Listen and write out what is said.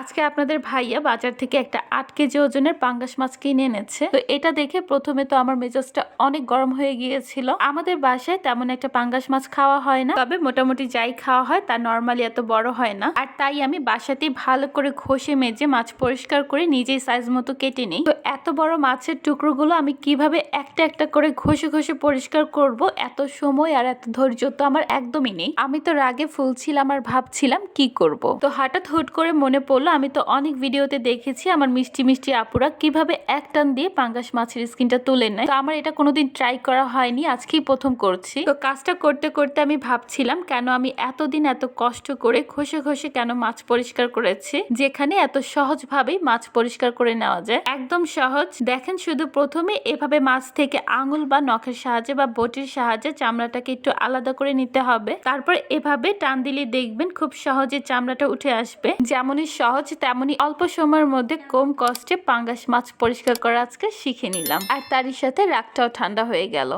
আজকে আপনাদের ভাইয়া বাজার থেকে একটা আট কেজি ওজনের পাঙ্গাস মাছ কিনে এনেছে। তো এটা দেখে প্রথমে তো আমার মেজাজটা অনেক গরম হয়ে গিয়েছিল। আমাদের বাসায় তেমন একটা পাঙ্গাস মাছ খাওয়া হয় না। তবে মোটামুটি যাই খাওয়া হয়, তা নর্মালি এত বড় হয় না। আর তাই আমি বাসাতেই ভালো করে ঘষে মেজে মাছ পরিষ্কার করে নিজেই সাইজ মতো কেটে নিই। তো এত বড় মাছের টুকরোগুলো আমি কীভাবে একটা একটা করে ঘষে ঘষে পরিষ্কার করব, এত সময় আর এত ধৈর্য তো আমার একদমই নেই। আমি তো রাগে ফুলছিলাম আর ভাবছিলাম কি করব। তো হঠাৎ হুট করে মনে পড়ল আমি তো অনেক ভিডিওতে দেখেছি আমার মিষ্টি মিষ্টি আপুরা কীভাবে এক টান দিয়ে পাঙ্গাস মাছের স্কিনটা তুলে নেয়। তো আমার এটা কোনোদিন ট্রাই করা হয়নি, আজকেই প্রথম করছি। তো কাজটা করতে করতে আমি ভাবছিলাম, কেন আমি এতদিন এত কষ্ট করে ঘষে ঘষে কেন মাছ পরিষ্কার করেছি, যেখানে এত সহজভাবেই মাছ পরিষ্কার করে নেওয়া যায়। একদম সহজ। দেখেন, শুধু প্রথমে এভাবে মাছ থেকে আঙুল বা নখের সাহায্যে বা বটির সাহায্যে চামড়াটাকে একটু আলাদা করে নিতে হবে। তারপর এভাবে টান দিলে দেখবেন খুব সহজে চামড়াটা উঠে আসবে। যেমনই সহজ তেমনই অল্প সময়ের মধ্যে কম কষ্টে পাঙ্গাস মাছ পরিষ্কার করা আজকে শিখে নিলাম। আর তারই সাথে রাগটাও ঠান্ডা হয়ে গেল।